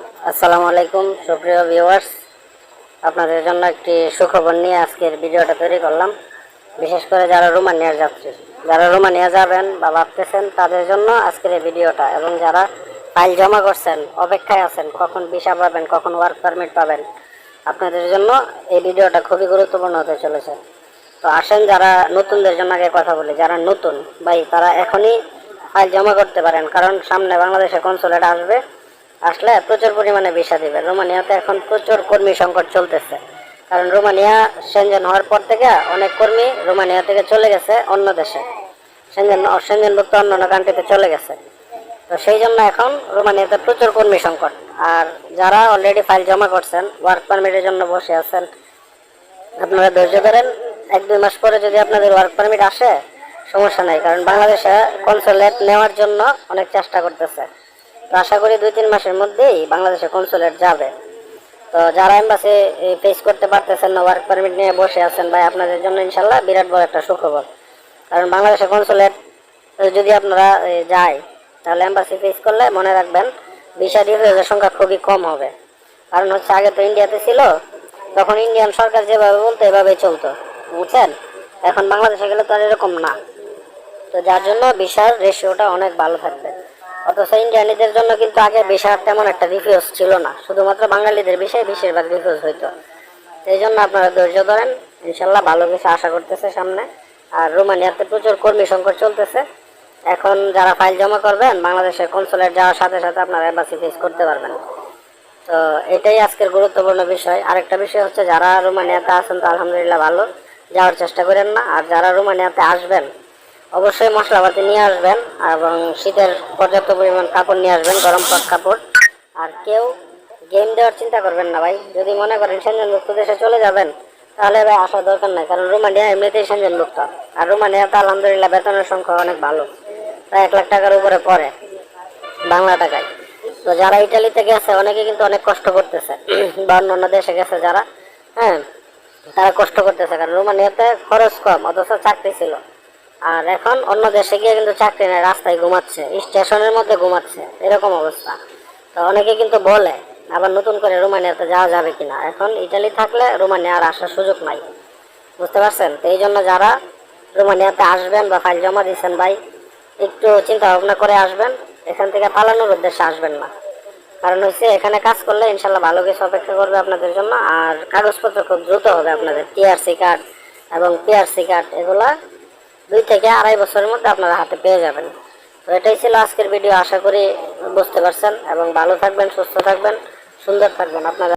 আসসালামু আলাইকুম, সুপ্রিয় ভিউয়ার্স আপনাদের জন্য একটি সুখবর নিয়ে আজকের ভিডিওটা তৈরি করলাম। বিশেষ করে যারা রোমানিয়ার যাত্রী, যারা রোমানিয়া যাবেন বা ভাবতেছেন তাদের জন্য আজকের এই ভিডিওটা এবং যারা ফাইল জমা করছেন, অপেক্ষায় আছেন, কখন ভিসা পাবেন, কখন ওয়ার্ক পারমিট পাবেন, আপনাদের জন্য এই ভিডিওটা খুবই গুরুত্বপূর্ণ হতে চলেছে। তো আসেন যারা নতুনদের জন্য আগে কথা বলি, যারা নতুন, ভাই, তারা এখনই ফাইল জমা করতে পারেন, কারণ সামনে বাংলাদেশে কনসুলেট আসবে। আসলে প্রচুর পরিমাণে ভিসা দিবে। রোমানিয়াতে এখন প্রচুর কর্মী সংকট চলতেছে। কারণ রোমানিয়া সেনজেন হওয়ার পর থেকে অনেক কর্মী রোমানিয়া থেকে চলে গেছে অন্য দেশে। সেনজেন সেনজেনভুক্ত অন্য অন্য কান্ট্রিতে চলে গেছে। তো সেই জন্য এখন রোমানিয়াতে প্রচুর কর্মী সংকট। আর যারা অলরেডি ফাইল জমা করছেন ওয়ার্ক পারমিটের জন্য বসে আছেন, আপনারা ধৈর্য ধরেন। এক, দুই মাস পরে যদি আপনাদের ওয়ার্ক পারমিট আসে, সমস্যা নাই। কারণ বাংলাদেশে কনসুলেট নেওয়ার জন্য অনেক চেষ্টা করতেছে। তো আশা করি দুই, তিন মাসের মধ্যেই বাংলাদেশে কনসুলেট যাবে তো যারা এম্বাসি ফেস করতে পারতেছেন না ওয়ার্ক পারমিট নিয়ে বসে আছেন, ভাই, আপনাদের জন্য ইনশাল্লাহ বিরাট বড় একটা সুখবর। কারণ বাংলাদেশে কনসুলেট যদি আপনারা যায়, তাহলে এম্বাসি ফেস করলে মনে রাখবেন ভিসা ডিফিউজের সংখ্যা খুবই কম হবে। কারণ হচ্ছে আগে তো ইন্ডিয়াতে ছিল, তখন ইন্ডিয়ান সরকার যেভাবে বলতো, এভাবেই চলতো, বুঝছেন? এখন বাংলাদেশে গেলে তো আর এরকম না। তো যার জন্য ভিসার রেশিওটা অনেক ভালো থাকবে। অথচ ইন্ডিয়ানিদের জন্য কিন্তু আগে ভিসার তেমন একটা রিফিউজ ছিল না। শুধুমাত্র বাঙালিদের বিষয়ে বেশিরভাগ রিফিউজ হইতো। এই জন্য আপনারা ধৈর্য ধরেন, ইনশাল্লাহ ভালো কিছু আশা করতেছে সামনে। আর রোমানিয়াতে প্রচুর কর্মী সংকট চলতেছে। এখন যারা ফাইল জমা করবেন, বাংলাদেশের কনসুলেট যাওয়ার সাথে সাথে আপনারা এম্বাসি ফেস করতে পারবেন। তো এটাই আজকের গুরুত্বপূর্ণ বিষয়। আরেকটা বিষয় হচ্ছে, যারা রোমানিয়াতে আছেন তো আলহামদুলিল্লাহ ভালো, যাওয়ার চেষ্টা করেন না। আর যারা রোমানিয়াতে আসবেন অবশ্যই মশলাপাতি নিয়ে আসবেন এবং শীতের পর্যাপ্ত পরিমাণ কাপড় নিয়ে আসবেন, গরম কাপড়। আর কেউ গেম দেওয়ার চিন্তা করবেন না ভাই। যদি মনে করেন সেনজনমুক্ত দেশে চলে যাবেন, তাহলে ভাই আসার দরকার নাই, কারণ রোমানিয়া এমনিতেই সেনজনমুক্ত আর রোমানিয়াতে আলহামদুলিল্লাহ বেতনের সংখ্যা অনেক ভালো। প্রায় এক লাখ টাকার উপরে পড়ে বাংলা টাকায়। তো যারা ইটালিতে গেছে, অনেকে কিন্তু অনেক কষ্ট করতেছে। বা অন্য দেশে গেছে যারা হ্যাঁ তারা কষ্ট করতেছে, কারণ রোমানিয়াতে খরচ কম, অথচ চাকরি ছিল। আর এখন অন্য দেশে গিয়ে কিন্তু চাকরি নেই রাস্তায় ঘুমাচ্ছে, স্টেশনের মধ্যে ঘুমাচ্ছে, এরকম অবস্থা। তো অনেকে কিন্তু বলে, আবার নতুন করে রোমানিয়াতে যাওয়া যাবে কিনা? এখন ইটালি থাকলে রোমানিয়া আর আসার সুযোগ নাই। বুঝতে পারছেন? তো এই জন্য যারা রোমানিয়াতে আসবেন বা ফাইল জমা দিচ্ছেন ভাই, একটু চিন্তা ভাবনা করে আসবেন। এখান থেকে পালানোর উদ্দেশ্যে আসবেন না। কারণ হচ্ছে এখানে কাজ করলে ইনশাল্লাহ ভালো কিছু অপেক্ষা করবে আপনাদের জন্য। আর কাগজপত্র খুব দ্রুত হবে আপনাদের টিআরসি কার্ড এবং পিআরসি কার্ড এগুলা দুই থেকে আড়াই বছরের মধ্যে আপনারা হাতে পেয়ে যাবেন। তো এটাই ছিল আজকের ভিডিও, আশা করি বুঝতে পারছেন। এবং ভালো থাকবেন, সুস্থ থাকবেন, সুন্দর থাকবেন। আপনারা